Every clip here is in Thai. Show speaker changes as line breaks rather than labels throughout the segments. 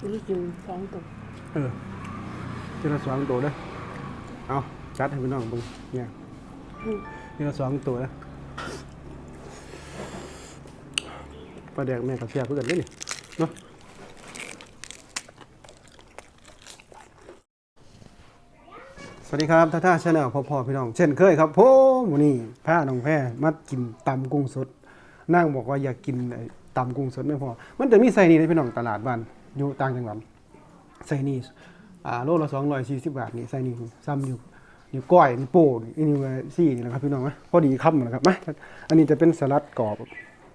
นี่กินสองตัว
เออทีละสองตัวเด้เอาจัดให้พี่น้องเบิ่งเนี่ย
อืม
ทีละสองตัวนะปลาแดกแม่กับเสียเพื่อนเด้อนี่เนาะสวัสดีครับท่าท่าชาแนลพ่อพ่อพี่น้อง เช่นเคยครับผมวันนี้พาน้องแพรมากินตำกุ้งสดนั่งบอกว่าอยากกินไอ้ตำกุ้งสดไม่พอ มันจะมีไส้นี่นพี่น้องตลาดบ้าน อยู่ต่างจังหวัดไส้นี่อ่าโลละสองร้อยสี่สิบบาทนี่ไส้นี่ซ้ำอยู่อยู่ก้อยนี่โป้นี่นี่ว่าซี่นี่นะครับพี่น้องนะพอดีคำนะครับมาอันนี้จะเป็นสลัดกรอบ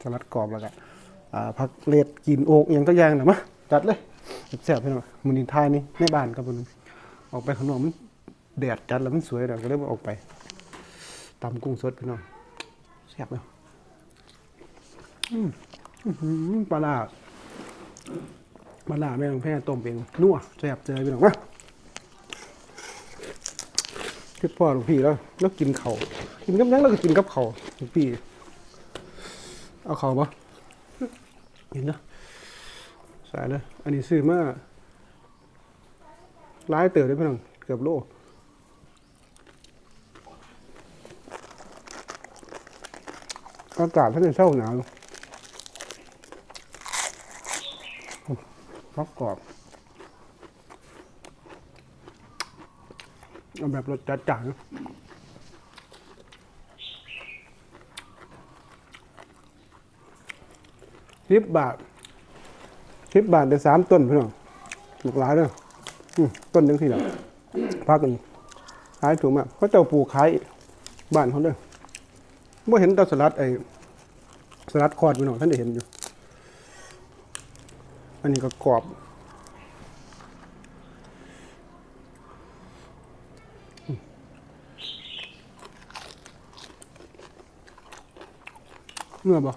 สลัดกรอบแล้วก็อ่าผักเลดกินโอกอย่างตัวอย่างนะมาจัดเลยแซ่บพี่น้องมือนินทายนี่ในบ้านครับผมออกไปข้างนอกมันแดดจัดแล้วมันสวยเราก็เลยออกไปตำกุ้งสดพี่น้องแซ่บเลยอืมอื้อหือปลาลา ปลาลาแม่ของแพร่ต้มเองนัวแซ่บเจอพี่น้องมาคิดพ่อหลวงพี่แล้วแล้วกินเขากินกับยังแล้วก็กินกับเขาหลวงพี่ เอาเขาวปะเห็นนะใส่เลยอันนี้ซื้อมาหลายเต๋อได้พี่น้องเกือบโลอากาศถ้าจะเช้าหนาว พักกรอบเอาแบบรสจัดจ้านะสิบบาทสิบบาทได้สามต้นพี่น้องหลากหลายเลยอืมต้นหนึ่งที่ละพักกันขายถูกมากเขาเจ้าปลูกขายบ้านเขาเด้อบ่อเห็นแตาสลัดไอ้สลัดคอดพี่น้องท่านได้เห็นอยู่ อันนี้ก็กรอบเมื่อบ่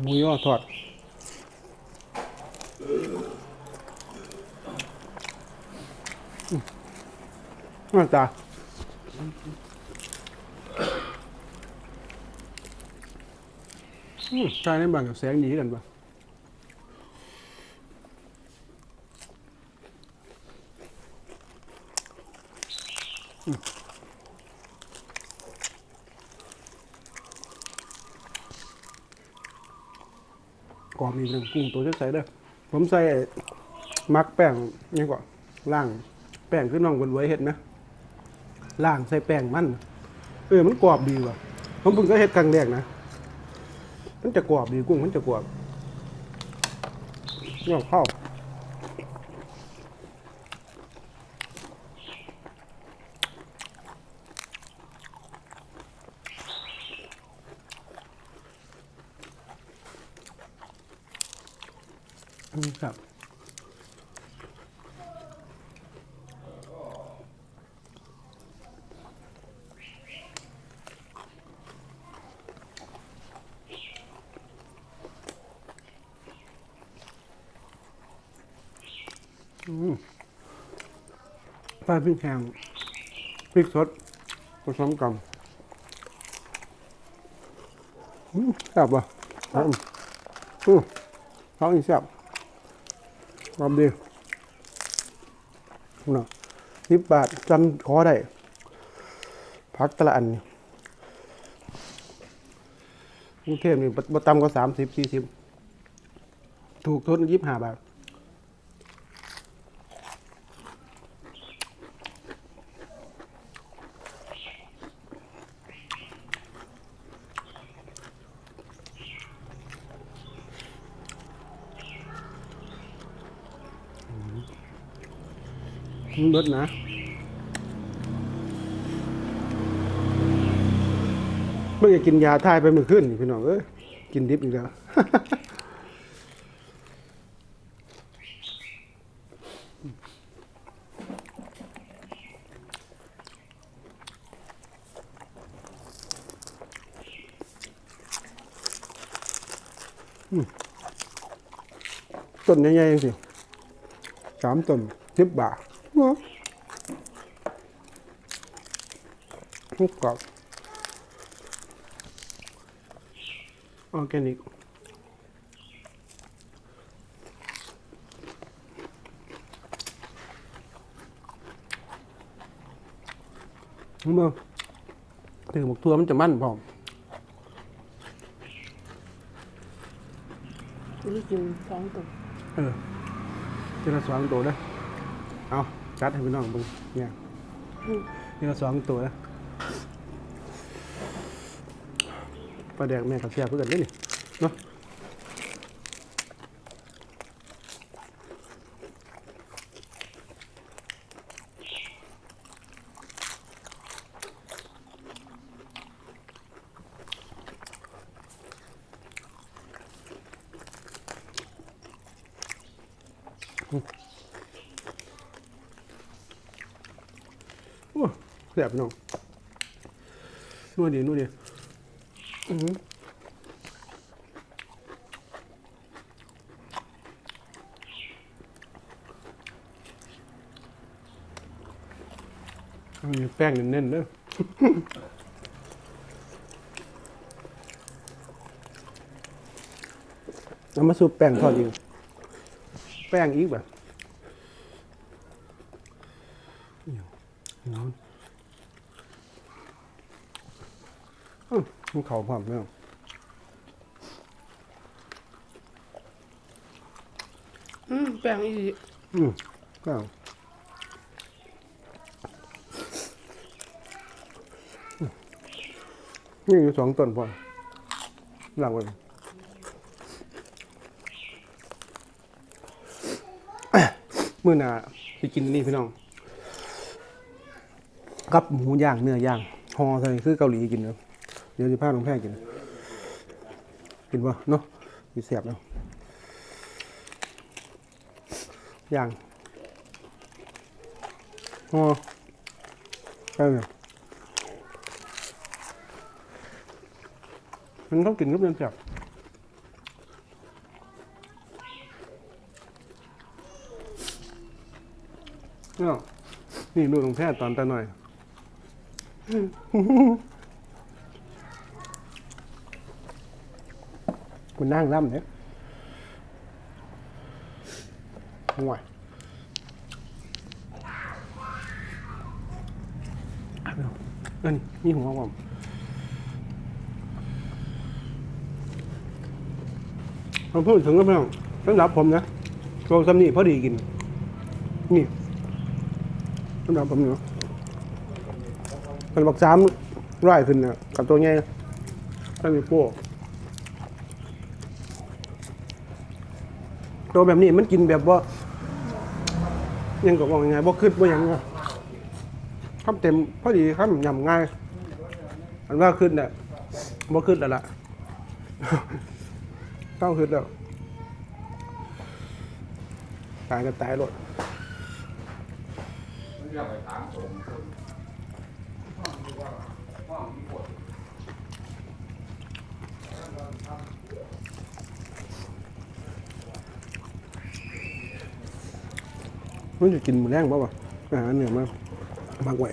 หมูยอทอดอืมห น้าตาอืมใช่ในบานกับแสงดีกันปะกรอบมีเป็นกุ้งตัวจะใส่เด้อผมใส่มักแป้งนี่ก่อนล่าง แป้งคือน้องบนไว้เห็ดนะ ล่างใส่แป้งมัน เออมันกรอบดีว่ะผมเพิ่งก็เห็ดครั้งแรกนะ มันจะกรอบดีกุ้งมันจะกรอบเนี่ยข้าวอืมครับ ปลาพริกแห้งพริกสดผสมกันแซ่บป่ะอืมอืมเขาอีแซ่บรอบดีนะสิบบาทจำขอได้ พักแตละอันกรุงเทพนี่บ่บ่ต่ำกว่าสามสิบสี่สิบถูกทุนยี่สิบห้าบาท มันเบิดนะเมื่อกี้กินยาทายไปเมื่อคืนพี่น้องเอ้ยกินดิบอีกแล้วต้นใหญ่ๆจังสิสามต้นสิบบาท นาะทุกกรอบออร์แกนิกเมื่อถือหมกทัวมันจะมั่นพร้อม
นี่กินสองตัว
เออเทีละสองตัวนะเอา จัดให้พี่น้องเบิ่งเนี่ย
อืม
ทีละสองตัวนะปลาแดกแม่กับเสียเพื่อนเด้นี่เนาะโอ้เสียพี่น้องนู่นดีนู่นดีอือหือมีแป้งเน้นๆเด้อเอามาสูบแป้งทอดอีกแป้งอีกแบบน้ำอื้อมัน เข่าพร้อมแล้ว
อืมแป้งอีก
อืมก็เอาอืมนี่อยู่สองต้นพอหลังไว้มื่อหนาไปกินนี่พี่น้อง กับหมูย่างเนื้อย่างฮอใส่คือเกาหลีกินเนาะ เดี๋ยวจะพาลงแพร่กิน กินป่ะเนาะมีเสียบเนาะย่างฮอใช่ไหมมันต้องกินกับเนื้อเสียบเนาะนี่ดูตรงแพทย์ตอนตาหน่อย นนั่งร่ำเนี่ยห่วยเดี๋ยวเอันนี่หัวผมผมพูดถึงก็ไม่ต้องสำหรับผมนะโกซัมนี่พอดีกิน นี่สำหรับผมเนาะมันบอกซ้ำร้อยขึ้นนะกับตัวใหญ่ถ้ามีโป้ ตัวแบบนี้มันกินแบบว่ายังก็บอกยังไงบ่ขึ้นบ่ยังอะคำเต็มพอดีคำยำง่ายอันว่าขึ้นเนี่ยบ่ขึ้นแล้วล่ะต้องขึ้นแล้วตายก็ตายหล มันจะกินหมูแดงป่าวะอาหารเหนือมากมากไว้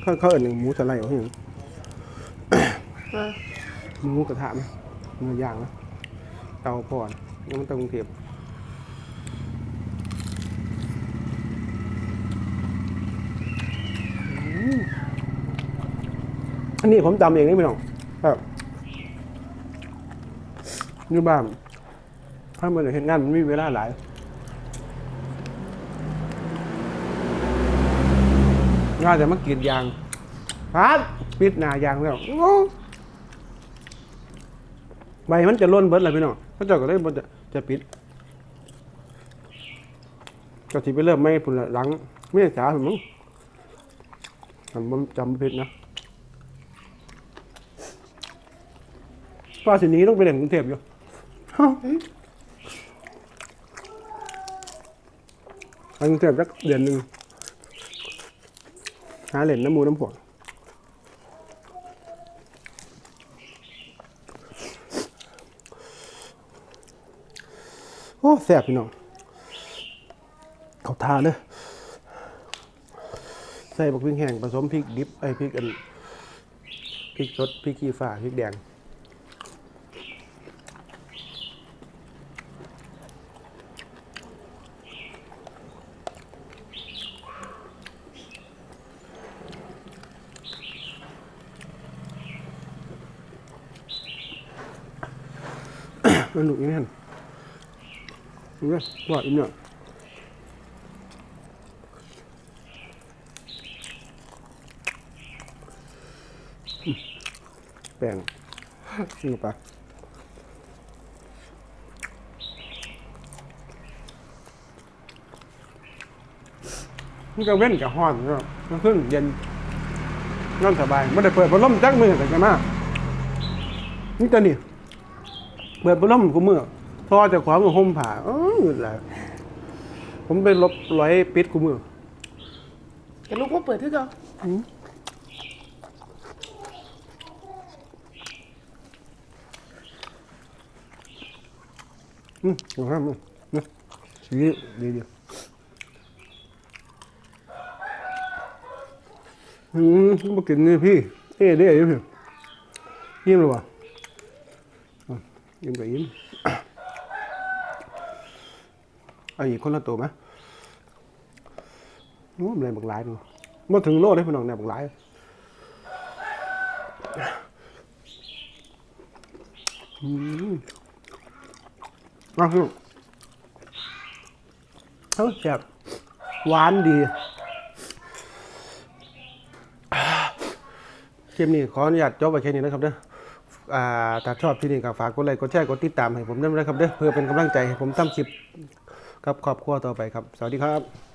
เขาเขาเอื่นหมูสไลด์เขาอย่าง
อะ
หมูกระทะไหมเนื้อย่างนะเตาพอนแล้วมันเตากรุงเทพอืมอันนี้ผมตำเองนี่ไม่ต้องครับอยู่บ้านถ้ามันเห็นงานมันมีเวลาหลาย น่าจะมากรีดยางครับปิดหนายางแล้วโอ้ใบมันจะล้นเบิดเลยพี่น้องพระเจ้าก็เลยบ่จะจะปิดก็สิไปเริ่มไม่พุ่นละหลังไม่ใช่สาผมมั้งจำบ่จำไม่ผิดนะป้าสิหนี้ต้องไปเล่นกรุงเทพอยู่ฮะไปกรุงเทพสักเดือนหนึ่ง หาเหล่นน้ำมูน้ำผงโอ้แซ่บพี่น้องเขาทาเลยใส่บักพริกแห้งผสมพริกดิบไอ้พริกอันพริกสดพริกขี้ฝ้าพริกแดง มันหนุกอีกแน่นดูนะว่าอีกเนี่ยแป้งนี่ปะมันก็เว้นกับห้อนเนาะมันขึ้นเย็นนอนสบายไม่ได้เปิดพัดลมจักมือแต่กันมากนี่ตัวนี้ เปิดพัดลมกูมือทอจะขวามือห่มผ้าเออแหละผมไปลบร้อยปิดกูมือ
แต่ลูกว่าเปิดที่เขา
อืมเอาห้ามมึงนะสีดีดีอืมมากินนี่พี่เอ๊ะเด้ยังพี่ยิ้มหรือเปล่าอะ ยิ้มกับยิ้มเอาอีกคนละตัวไหมโอ้มันแรบักหลายดูมาถึงโลดได้พี่น้องเนี่ยบักหลายอืมมาคือเฮ้ยแบบหวานดีคลิปนี้ขออนุญาตจบไปแค่นี้นะครับเด้อ ถ้าชอบที่นี่ก็ฝากกดไลค์กดแชร์กดติดตามให้ผมด้วยนะครับเด้อเพื่อเป็นกำลังใจให้ผมทำคลิปกับครอบครัวต่อไปครับ สวัสดีครับ